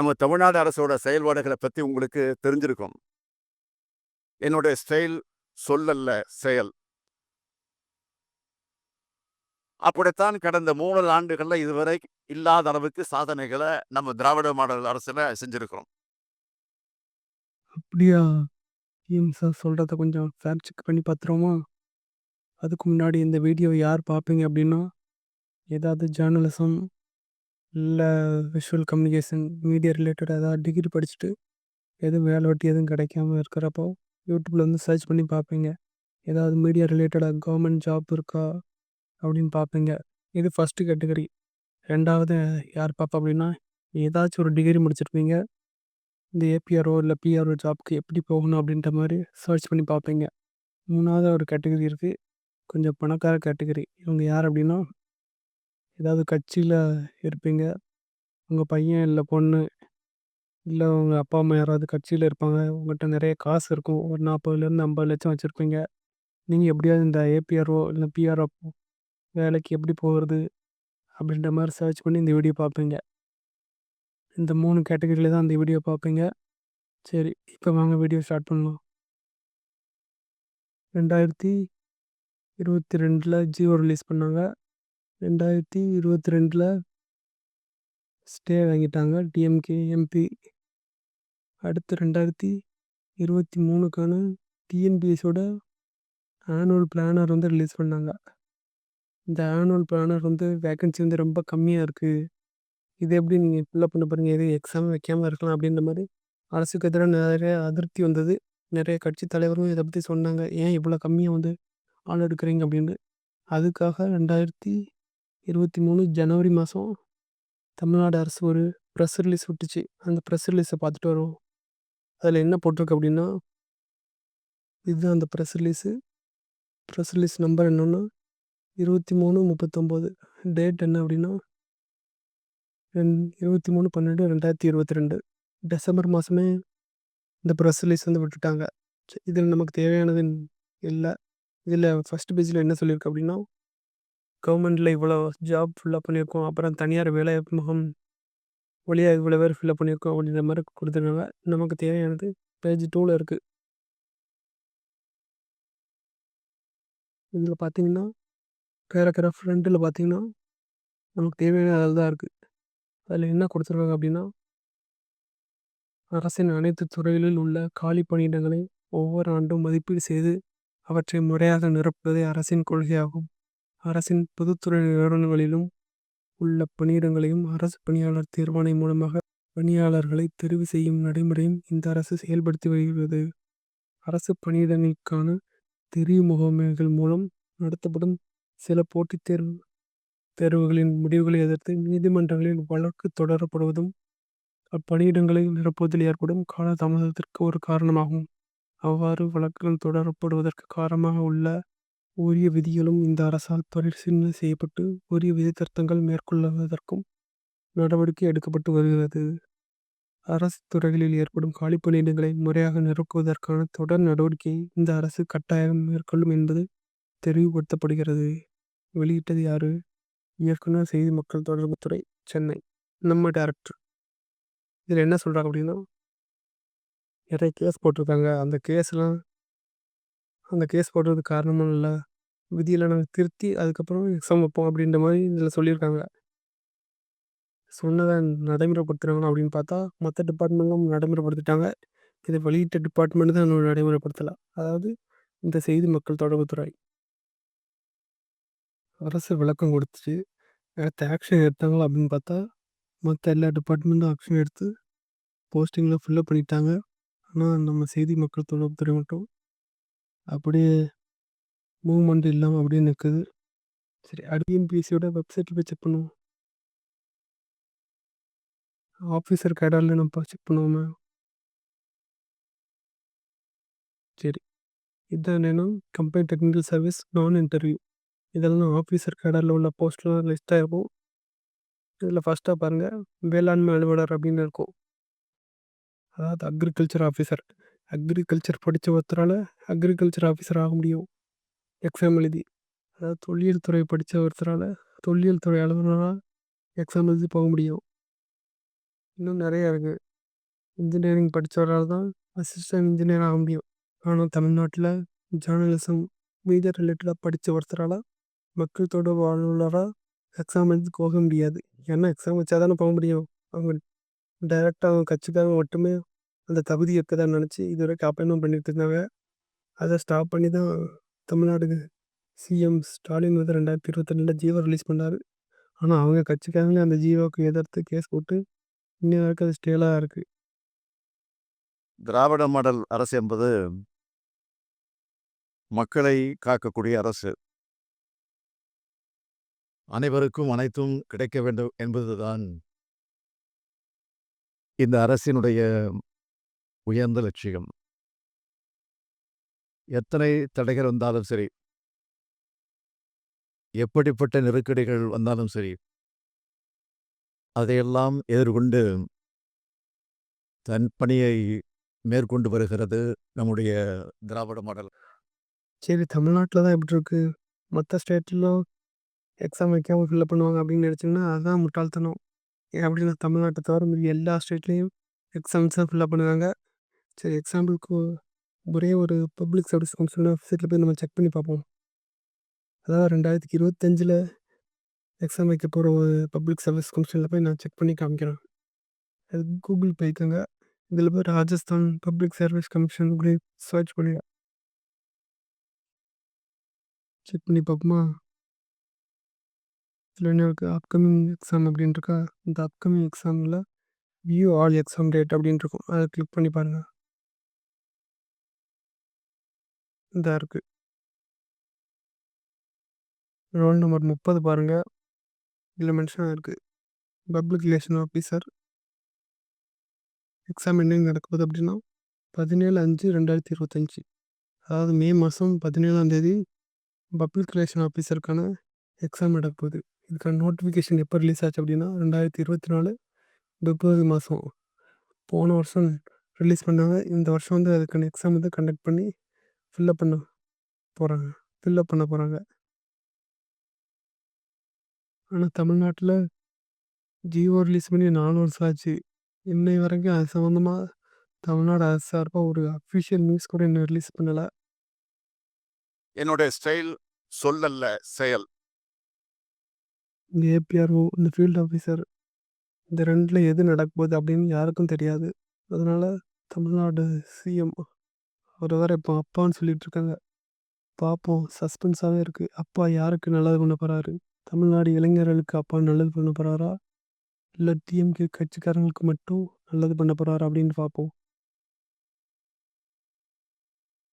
நம்ம தமிழ்நாடு அரசோட செயல்பாடுகளை பற்றி உங்களுக்கு தெரிஞ்சிருக்கும். என்னுடைய ஸ்டைல் சொல்லல்ல செயல். அப்படித்தான் கடந்த மூணு ஆண்டுகளில் இதுவரை இல்லாத அளவுக்கு சாதனைகளை நம்ம திராவிட மாடல் அரசில் செஞ்சிருக்கிறோம். அப்படியா? ஏன் சார் சொல்கிறத கொஞ்சம் ஃபேக்ட் செக் பண்ணி பார்த்துருவோமா அதுக்கு முன்னாடி இந்த வீடியோ யார் பார்ப்பீங்க அப்படின்னா ஏதாவது ஜேர்னலிசம் இல்லை விஷுவல் கம்யூனிகேஷன் மீடியா ரிலேட்டட் ஏதாவது டிகிரி படிச்சுட்டு எதுவும் வேலை வெட்டி எதுவும் கிடைக்காம இருக்கிறப்போ யூடியூப்பில் வந்து சர்ச் பண்ணி பார்ப்பீங்க. ஏதாவது மீடியா ரிலேட்டடாக கவர்மெண்ட் ஜாப் இருக்கா அப்படின்னு பார்ப்பீங்க. இது ஃபஸ்ட்டு கேட்டகரி ரெண்டாவது யார் பார்ப்பா அப்படின்னா ஏதாச்சும் ஒரு டிகிரி முடிச்சிருப்பீங்க. இந்த ஏபிஆர்ஓ இல்லை பிஆர்ஓ ஜாப்க்கு எப்படி போகணும் அப்படின்ற மாதிரி சர்ச் பண்ணி பார்ப்பீங்க. மூணாவது ஒரு கேட்டகரி இருக்குது கொஞ்சம் பணக்கார கேட்டகரி இவங்க யார் அப்படின்னா ஏதாவது கட்சியில் இருப்பீங்க. உங்கள் பையன் இல்லை பொண்ணு இல்லை உங்கள் அப்பா அம்மா யாராவது கட்சியில் இருப்பாங்க. உங்கள்கிட்ட நிறைய காசு இருக்கும். ஒரு நாற்பதுலேருந்து ஐம்பது லட்சம் வச்சுருப்பீங்க. நீங்கள் எப்படியாவது இந்த ஏபிஆர்ஓ இல்லை பிஆர்ஓ வேலைக்கு எப்படி போகிறது அப்படின்ற மாதிரி சர்ச் பண்ணி இந்த வீடியோ பார்ப்பீங்க. இந்த மூணு கேட்டகரியில் தான் அந்த வீடியோ பார்ப்பீங்க. சரி இப்போ வாங்க வீடியோ ஸ்டார்ட் பண்ணலாம். ரெண்டாயிரத்தி இருபத்தி ரெண்டில் ஜியோ ரிலீஸ் பண்ணாங்க. ரெண்டாயிரத்தி இருபத்தி ரெண்டில் ஸ்டே வாங்கிட்டாங்க. டிஎம்கே எம்பி அடுத்து ரெண்டாயிரத்தி இருபத்தி மூணுக்கான டிஎன்பிஎஸோட ஆனுவல் பிளானர் வந்து ரிலீஸ் பண்ணாங்க. இந்த ஆனுவல் பிளானர் வந்து வேக்கன்சி வந்து ரொம்ப கம்மியாக இருக்குது இது எப்படி நீங்கள் ஃபில்லப் பண்ண பாருங்கள் எது எக்ஸாம் வைக்காமல் இருக்கலாம் அப்படின்ற மாதிரி அரசுக்கு எதிராக நிறைய அதிருப்தி வந்தது. நிறைய கட்சி தலைவரும் இதை பற்றி சொன்னாங்க. ஏன் இவ்வளோ கம்மியாக வந்து ஆள் எடுக்கிறீங்க? அப்படின்னு. அதுக்காக ரெண்டாயிரத்தி ஜனவரி மாதம் தமிழ்நாடு அரசு ஒரு ப்ரெஸ் ரிலீஸ் விட்டுச்சு. அந்த ப்ரெஸ் ரிலீஸை பார்த்துட்டு வரோம் அதில் என்ன போட்டிருக்கு அப்படின்னா இதுதான் அந்த press release press release number என்னென்னா இருபத்தி மூணு முப்பத்தொம்போது. டேட் என்ன அப்படின்னா ரெண் இருபத்தி மூணு பன்னெண்டு ரெண்டாயிரத்தி இருபத்தி ரெண்டு. டிசம்பர் மாதமே இந்த ப்ரெஸ் ரிலீஸ் வந்து விட்டுட்டாங்க. இதில் நமக்கு தேவையானது இல்லை. இதில் ஃபஸ்ட் பேஜில் என்ன சொல்லியிருக்கு அப்படின்னா கவர்மெண்ட்டில் இவ்வளோ ஜாப் ஃபில்லப் பண்ணியிருக்கோம். அப்புறம் தனியார் வேலை முகம் வழியாக இவ்வளோ பேர் ஃபில்லப் பண்ணியிருக்கோம் அப்படின்ற மாதிரி கொடுத்ததுனால நமக்கு தேவையானது பேஜ் டூவில் இருக்குது இதில் பார்த்தீங்கன்னா பேராகிராஃப் ஃப்ரெண்டில் பார்த்தீங்கன்னா நமக்கு தேவையான அதில் தான் இருக்குது அதில் என்ன கொடுத்துருக்காங்க அப்படின்னா அரசின் அனைத்து துறைகளில் உள்ள காலி பணியிடங்களை ஒவ்வொரு ஆண்டும் மதிப்பீடு செய்து அவற்றை முறையாக நிரப்புவதே அரசின் கொள்கையாகும். அரசின் பொதுத்துறை நிறுவனங்களிலும் உள்ள பணியிடங்களையும் அரசு பணியாளர் தேர்வாணை மூலமாக பணியாளர்களை தெரிவு செய்யும் நடைமுறையும் இந்த அரசு செயல்படுத்தி வருகிறது. அரசு பணியிடங்களுக்கான தெரிவு முகமைகள் மூலம் நடத்தப்படும் சில போட்டித் தேர்வு தேர்வுகளின் முடிவுகளை எதிர்த்து நீதிமன்றங்களில் வழக்கு தொடரப்படுவதும் அப்பணியிடங்களை நிரப்புவதில் ஏற்படும் காலதாமதத்திற்கு ஒரு காரணமாகும். அவ்வாறு வழக்குகள் தொடரப்படுவதற்கு காரணமாக உள்ள உரிய விதிகளும் இந்த அரசால் பரிசீலனை செய்யப்பட்டு உரிய விதி திருத்தங்கள் மேற்கொள்வதற்கும் நடவடிக்கை எடுக்கப்பட்டு வருகிறது. அரசு துறைகளில் ஏற்படும் காலி பணியிடங்களை முறையாக நிரப்புவதற்கான தொடர் நடவடிக்கையை இந்த அரசு கட்டாயம் மேற்கொள்ளும் என்பது தெரிவுபடுத்தப்படுகிறது வெளியிட்டது யாரு? இயக்குனர் செய்தி மக்கள் தொடர்புத்துறை சென்னை. நம்ம டேரக்டர் இதில் என்ன சொல்கிறாங்க அப்படின்னா நிறைய கேஸ் போட்டிருக்காங்க. அந்த கேஸ்லாம் அந்த கேஸ் போடுறதுக்கு காரணமும் இல்லை. விதியில் நாங்கள் திருத்தி அதுக்கப்புறம் எக்ஸாம் வைப்போம் அப்படின்ற மாதிரி இதில் சொல்லியிருக்காங்க. சொன்னதை நடைமுறைப்படுத்துகிறாங்களா அப்படின்னு பார்த்தா மற்ற டிபார்ட்மெண்ட்லாம் நடைமுறைப்படுத்திட்டாங்க. இதை வெளியிட்ட டிபார்ட்மெண்ட் தான் இன்னும் நடைமுறைப்படுத்தலை. அதாவது இந்த செய்தி மக்கள் தொடர்புத்துறை. அரசு விளக்கம் கொடுத்துச்சு. அடுத்த ஆக்ஷன் எடுத்தாங்களா அப்படின்னு பார்த்தா மற்ற எல்லா டிபார்ட்மெண்ட்டும் ஆக்ஷன் எடுத்து போஸ்டிங்கில் ஃபில்லப் பண்ணிட்டாங்க. ஆனால் நம்ம செய்தி மக்கள் தொடர்புத்துறை மட்டும் அப்படியே மூவ்மெண்ட் இல்லாமல் அப்படியே நிற்குது சரி அடிஎன்பிஎஸ்சியோட வெப்சைட்டில் போய் செக் பண்ணுவோம். ஆஃபீஸர் கேடரில் நம்ம செக் பண்ணுவோமே. சரி. இதுதான் என்னென்னா company technical service non interview இதெல்லாம் ஆஃபீஸர் கேடரில் உள்ள போஸ்ட்லாம் லிஸ்ட்டாக இருக்கும். இதில் ஃபஸ்ட்டாக பாருங்கள் வேளாண்மை அலுவலர் அப்படின்னு இருக்கும். அதாவது அக்ரிகல்ச்சர் ஆஃபீஸர் அக்ரிகல்ச்சர் படித்த ஒருத்தரால் அக்ரிகல்ச்சர் ஆஃபீஸர் ஆக முடியும். எக்ஸாம் எழுதி அதாவது தொல்லியல் துறை படித்த ஒருத்தரால் தொல்லியல் துறை அலுவலராக எக்ஸாம் எழுதி போக முடியும் இன்னும் நிறைய இருக்குது இன்ஜினியரிங் படித்தவரால் தான் அசிஸ்டன்ட் இன்ஜினியர் ஆக முடியும். ஆனால் தமிழ்நாட்டில் ஜேர்னலிசம், மீடியா ரிலேட்டடாக படித்த ஒருத்தரால் மக்கள் தொடர்பு அலுவலரா எக்ஸாம் எழுதி போக முடியாது. ஏன்னா எக்ஸாம் வச்சா தானே போக முடியும். அவங்க டைரெக்டாக அவங்க கட்சிக்காரங்க மட்டுமே அந்த தகுதி இருக்குதான்னு நினச்சி இதுவரைக்கும் அப்பாயின்மெண்ட் பண்ணிட்டு இருந்தாங்க. அதை ஸ்டாப் பண்ணி தான் தமிழ்நாடு சிஎம் ஸ்டாலின் வந்து 2022ல ஜியோ ரிலீஸ் பண்ணாரு. ஆனால் அவங்க கட்சிக்காரங்களே அந்த ஜீவோக்கு எதிர்த்து கேஸ் போட்டு இன்னும் வரைக்கும் அது ஸ்டேலாக இருக்கு. திராவிட மாடல் அரசு என்பது மக்களை காக்கக்கூடிய அரசு. அனைவருக்கும் அனைத்தும் கிடைக்க வேண்டும் என்பதுதான் இந்த அரசினுடைய உயர்ந்த லட்சியம். எத்தனை தடைகள் வந்தாலும் சரி. எப்படிப்பட்ட நெருக்கடிகள் வந்தாலும் சரி. அதையெல்லாம் எதிர்கொண்டு தன் பணியை மேற்கொண்டு வருகிறது நம்முடைய திராவிட மாடல். சரி தமிழ்நாட்டில் தான் எப்படி இருக்கு. மற்ற ஸ்டேட்லாம் எக்ஸாம் வைக்காமல் ஃபில்லப் பண்ணுவாங்க அப்படின்னு நினச்சிங்கன்னா அதுதான் முட்டாள்தனம். ஏன் அப்படின்னா தமிழ்நாட்டை தவிர எல்லா ஸ்டேட்லேயும் எக்ஸாம்ஸ் தான் ஃபில்லப் பண்ணுவாங்க. சரி எக்ஸாம்பிளுக்கு ஒரே ஒரு பப்ளிக் சர்வீஸ் கவுன்சில்னு வெப்சைட்டில் போய் நம்ம செக் பண்ணி பார்ப்போம். அதான் ரெண்டாயிரத்துக்கு இருபத்தஞ்சில் எக்ஸாம் வைக்க போகிற ஒரு பப்ளிக் சர்வீஸ் கவுன்சிலில் போய் நான் செக் பண்ணி காமிக்கிறேன். அது கூகுள் போய்க்கோங்க. இதில் போய் ராஜஸ்தான் பப்ளிக் சர்வீஸ் கமிஷன் அப்படி சர்ச் பண்ணுங்க. செக் பண்ணி பார்ப்போமா? இதுல என்ன இருக்கு அப்கமிங் எக்ஸாம் அப்படின்னு இருக்கா. இந்த அப்கமிங் எக்ஸாமில் வியூ ஆல் எக்ஸாம் டேட் அப்படின்ட்டு இருக்கும். அதை கிளிக் பண்ணி பாருங்கள் இதா இருக்கு. ரோல் நம்பர் 30 பாருங்க. இதுல மென்ஷன் ஆயிருக்கு. Public relation officer. எக்ஸாம் என்னைக்கு நடக்க அப்படின்னா அப்படின்னா 17/5/2025 அதாவது மே மாசம் 17ஆம் தேதி பப்ளிக் ரிலேஷன் ஆஃபீசருக்கான எக்ஸாம் நடக்கப்போகுது இதுக்கான நோட்டிஃபிகேஷன் எப்போ ரிலீஸ் ஆச்சு அப்படின்னா 2024 பிப்ரவரி மாசம். போன வருஷம் ரிலீஸ் பண்ணாங்க. இந்த வருஷம் வந்து அதுக்கான எக்ஸாம் வந்து கண்டக்ட் பண்ணி ஃபில்லப் பண்ண போறாங்க. ஃபில்லப் பண்ண போறாங்க. ஆனா தமிழ்நாட்டுல ஜியோ ரிலீஸ் பண்ணி 4 வருஷம் ஆச்சு. இன்னை வரைக்கும் அது சம்மந்தமா தமிழ்நாடு அரசு சார்பா ஒரு அஃபிஷியல் நியூஸ் கூட இன்னும் ரிலீஸ் பண்ணல. என்னுடைய ஸ்டைல் சொல்லல்ல செயல். இந்த ஏபிஆர்ஓ, இந்த ஃபீல்ட் ஆஃபீசர் இந்த 2ல எது நடக்க போகுது அப்படின்னு யாருக்கும் தெரியாது. அதனால தமிழ்நாடு சிஎம் அவரு வேற இப்போ அப்பான்னு சொல்லிட்டு இருக்காங்க. பார்ப்போம் சஸ்பென்ஸாகவே இருக்கு. அப்பா யாருக்கு நல்லது பண்ண போறாரு? தமிழ்நாடு இளைஞர்களுக்கு அப்பா நல்லது பண்ண போறாரா? இல்லை டிஎம்கே கட்சிக்காரங்களுக்கு மட்டும் நல்லது பண்ண போறாரா அப்படின்னு பார்ப்போம்.